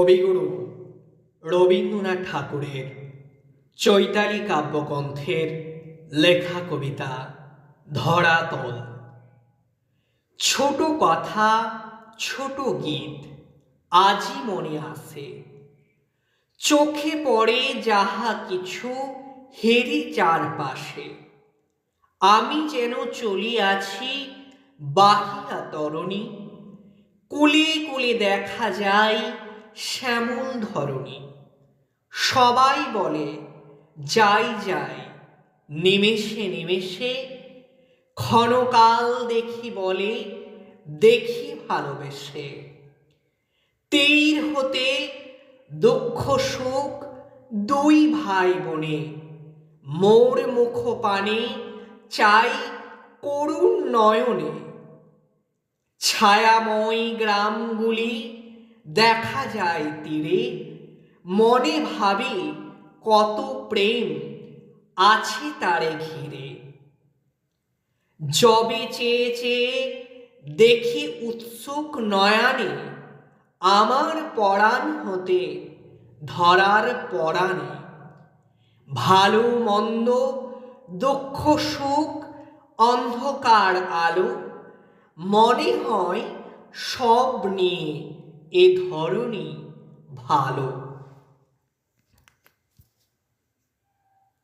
কবিগুরু রবীন্দ্রনাথ ঠাকুরের চৈতালি কাব্যগ্রন্থের লেখা কবিতা ধরাতল। ছোট কথা, ছোট গীত আজই মনে আসে। চোখে পড়ে যাহা কিছু হেরি চারপাশে। আমি যেন চলিয়াছি বাহিয়া তরণী। কুলে কুলে দেখা যায় শ্যামল ধরণী। সবাই বলে, যাই যাই, নিমেষে নিমেষে, ক্ষণকাল দেখি বলে, দেখি ভালোবেসে। তীর হতে দুঃখ সুখ দুই ভাই বোনে, মোর মুখ পানে চাই করুণ নয়নে। ছায়াময় গ্রামগুলি দেখা যায় তীরে। মনে ভাবি কত প্রেম আছে তারে ঘিরে। জবে চেয়ে চেয়ে দেখি উৎসুক নয়ানে আমার পরাণ হতে ধরার পরাণে। ভালো মন্দ, দুঃখ সুখ, অন্ধকার আলো মনে হয় সব নিয়ে এ ধরনই ভালো।